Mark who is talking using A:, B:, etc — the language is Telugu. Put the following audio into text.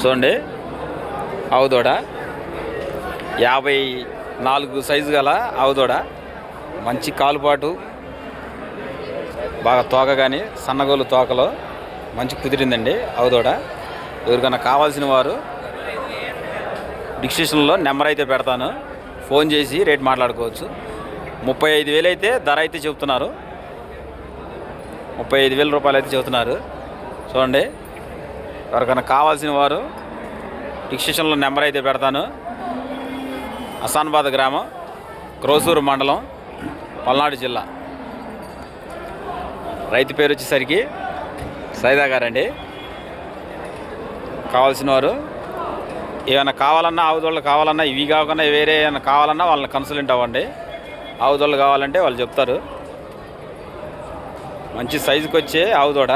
A: చూడండి. ఆవుదోడ యాభై నాలుగు సైజు గల ఆవుదోడ మంచి కాలుపాటు. బాగా తోక కానీ సన్నగోలు తోకలో మంచి కుదిరిందండి ఆవుదోడ ఎవరికైనా కావాల్సిన వారు డిస్క్రిప్షన్లో నెంబర్ అయితే పెడతాను. ఫోన్ చేసి రేట్ మాట్లాడుకోవచ్చు. ముప్పై ఐదు వేలు అయితే ధర అయితే చెబుతున్నారు. ముప్పై ఐదు వేల రూపాయలు అయితే చెబుతున్నారు. చూడండి. ఎవరికైనా కావాల్సిన వారు డిస్క్రిప్షన్లో నెంబర్ అయితే పెడతాను. అసాన్బాద్ గ్రామం క్రోసూరు మండలం పల్నాడు జిల్లా. రైతు పేరు వచ్చేసరికి సైదా గారండి. కావాల్సిన వారు ఏమైనా కావాలన్నా ఆవుదోళ్ళు కావాలన్నా ఇవి కాకుండా వేరే ఏమైనా కావాలన్నా వాళ్ళని కన్సల్ట్ అవ్వండి. ఆవుదోళ్ళు కావాలంటే వాళ్ళు చెప్తారు. మంచి సైజుకి వచ్చే ఆవుదోడ.